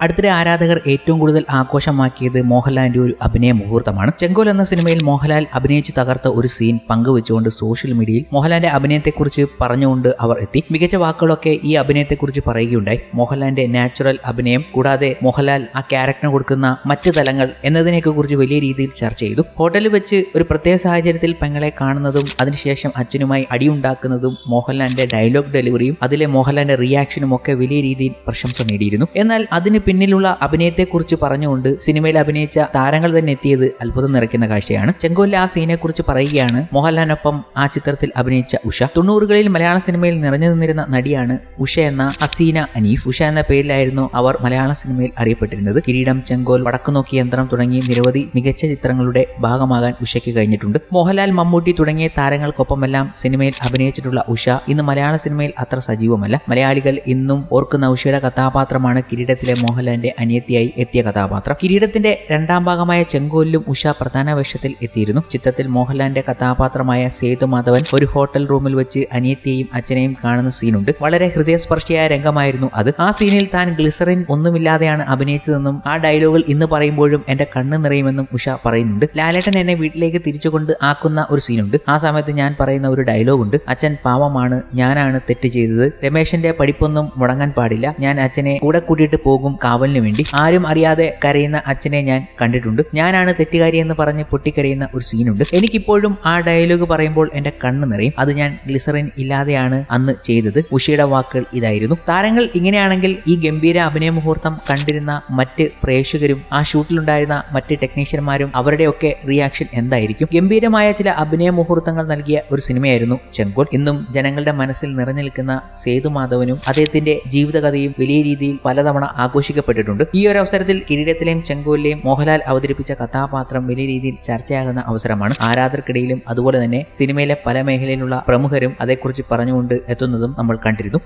അടുത്തിടെ ആരാധകർ ഏറ്റവും കൂടുതൽ ആഘോഷമാക്കിയത് മോഹൻലാലിന്റെ ഒരു അഭിനയ മുഹൂർത്തമാണ്. ചെങ്കോൽ എന്ന സിനിമയിൽ മോഹൻലാൽ അഭിനയിച്ച് തകർത്ത ഒരു സീൻ പങ്കുവെച്ചുകൊണ്ട് സോഷ്യൽ മീഡിയയിൽ മോഹൻലാലിന്റെ അഭിനയത്തെക്കുറിച്ച് പറഞ്ഞുകൊണ്ട് അവർ എത്തി. മികച്ച വാക്കുകളൊക്കെ ഈ അഭിനയത്തെക്കുറിച്ച് പറയുകയുണ്ടായി. മോഹൻലാലിന്റെ നാച്ചുറൽ അഭിനയം കൂടാതെ മോഹൻലാൽ ആ ക്യാരക്ടറിന് കൊടുക്കുന്ന മറ്റ് തലങ്ങൾ എന്നതിനെയൊക്കെ കുറിച്ച് വലിയ രീതിയിൽ ചർച്ച ചെയ്തു. ഹോട്ടലിൽ വെച്ച് ഒരു പ്രത്യേക സാഹചര്യത്തിൽ പെങ്ങളെ കാണുന്നതും അതിനുശേഷം അച്ഛനുമായി അടിയുണ്ടാക്കുന്നതും മോഹൻലാലിന്റെ ഡയലോഗ് ഡെലിവറിയും അതിലെ മോഹൻലാലിന്റെ റിയാക്ഷനും ഒക്കെ വലിയ രീതിയിൽ പ്രശംസ നേടിയിരുന്നു. എന്നാൽ അതിന് പിന്നിലുള്ള അഭിനയത്തെക്കുറിച്ച് പറഞ്ഞുകൊണ്ട് സിനിമയിൽ അഭിനയിച്ച താരങ്ങൾ തന്നെ എത്തിയത് അത്ഭുതം നിറയ്ക്കുന്ന കാഴ്ചയാണ്. ചെങ്കോലിലെ ആ സീനെക്കുറിച്ച് പറയുകയാണ് മോഹൻലാലിനൊപ്പം ആ ചിത്രത്തിൽ അഭിനയിച്ച ഉഷ. തൊണ്ണൂറുകളിൽ മലയാള സിനിമയിൽ നിറഞ്ഞു നിന്നിരുന്ന നടിയാണ് ഉഷ എന്ന അസീന അനീഫ്. ഉഷ എന്ന പേരിലായിരുന്നു അവർ മലയാള സിനിമയിൽ അറിയപ്പെട്ടിരുന്നത്. കിരീടം ചെങ്കോൽ വടക്കുനോക്കി യന്ത്രം തുടങ്ങി നിരവധി മികച്ച ചിത്രങ്ങളുടെ ഭാഗമാകാൻ ഉഷയ്ക്ക് കഴിഞ്ഞിട്ടുണ്ട്. മോഹൻലാൽ മമ്മൂട്ടി തുടങ്ങിയ താരങ്ങൾക്കൊപ്പമെല്ലാം സിനിമയിൽ അഭിനയിച്ചിട്ടുള്ള ഉഷ ഇന്ന് മലയാള സിനിമയിൽ അത്ര സജീവമല്ല. മലയാളികൾ ഇന്നും ഓർക്കുന്ന ഉഷയുടെ കഥാപാത്രമാണ് കിരീടത്തിലെ മോഹൻലാലിന്റെ അനിയത്തിയായി എത്തിയ കഥാപാത്രം. കിരീടത്തിന്റെ രണ്ടാം ഭാഗമായ ചെങ്കോലിലും ഉഷ പ്രധാന വേഷത്തിൽ എത്തിയിരുന്നു. ചിത്രത്തിൽ മോഹൻലാലിന്റെ കഥാപാത്രമായ സേതു മാധവൻ ഒരു ഹോട്ടൽ റൂമിൽ വെച്ച് അനിയത്തിയെയും അച്ഛനെയും കാണുന്ന സീനുണ്ട്. വളരെ ഹൃദയസ്പർശിയായ രംഗമായിരുന്നു അത്. ആ സീനിൽ താൻ ഗ്ലിസറിൻ ഒന്നുമില്ലാതെയാണ് അഭിനയിച്ചതെന്നും ആ ഡയലോഗിൽ ഇന്ന് പറയുമ്പോഴും എന്റെ കണ്ണ് നിറയുമെന്നും ഉഷ പറയുന്നുണ്ട്. ലാലേട്ടൻ എന്നെ വീട്ടിലേക്ക് തിരിച്ചുകൊണ്ട് ആക്കുന്ന ഒരു സീനുണ്ട്. ആ സമയത്ത് ഞാൻ പറയുന്ന ഒരു ഡയലോഗ് ഉണ്ട് അച്ഛൻ പാവമാണ് ഞാനാണ് തെറ്റ് ചെയ്തത്. രമേശന്റെ പഠിപ്പൊന്നും മുടങ്ങാൻ പാടില്ല. ഞാൻ അച്ഛനെ കൂടെ കൂട്ടിയിട്ട് പോകും കാവലിന് വേണ്ടി. ആരും അറിയാതെ കരയുന്ന അച്ഛനെ ഞാൻ കണ്ടിട്ടുണ്ട്. ഞാനാണ് തെറ്റുകാരി എന്ന് പറഞ്ഞ് പൊട്ടിക്കരയുന്ന ഒരു സീനുണ്ട്. എനിക്കിപ്പോഴും ആ ഡയലോഗ് പറയുമ്പോൾ എന്റെ കണ്ണ് നിറയും. അത് ഞാൻ ഗ്ലിസറിൻ ഇല്ലാതെയാണ് അന്ന് ചെയ്തത്. ഉഷയുടെ വാക്കുകൾ ഇതായിരുന്നു. താരങ്ങൾ ഇങ്ങനെയാണെങ്കിൽ ഈ ഗംഭീര അഭിനയ മുഹൂർത്തം കണ്ടിരുന്ന മറ്റ് പ്രേക്ഷകരും ആ ഷൂട്ടിലുണ്ടായിരുന്ന മറ്റ് ടെക്നീഷ്യന്മാരും അവരുടെയൊക്കെ റിയാക്ഷൻ എന്തായിരിക്കും? ഗംഭീരമായ ചില അഭിനയ മുഹൂർത്തങ്ങൾ നൽകിയ ഒരു സിനിമയായിരുന്നു ചെങ്കോൾ ഇന്നും ജനങ്ങളുടെ മനസ്സിൽ നിറഞ്ഞു നിൽക്കുന്ന സേതുമാധവനും അദ്ദേഹത്തിന്റെ ജീവിതകഥയും വലിയ രീതിയിൽ പലതവണ ആഘോഷിക്കപ്പെട്ടിട്ടുണ്ട് ഈ ഒരു അവസരത്തിൽ കിരീടത്തിലെയും ചെങ്കോലിലെയും മോഹൻലാൽ അവതരിപ്പിച്ച കഥാപാത്രം വലിയ രീതിയിൽ ചർച്ചയാകുന്ന അവസരമാണ്. ആരാധകർക്കിടയിലും അതുപോലെ തന്നെ സിനിമയിലെ പല മേഖലയിലുള്ള പ്രമുഖരും അതേക്കുറിച്ച് പറഞ്ഞുകൊണ്ട് എത്തുന്നതും നമ്മൾ കണ്ടിരുന്നു.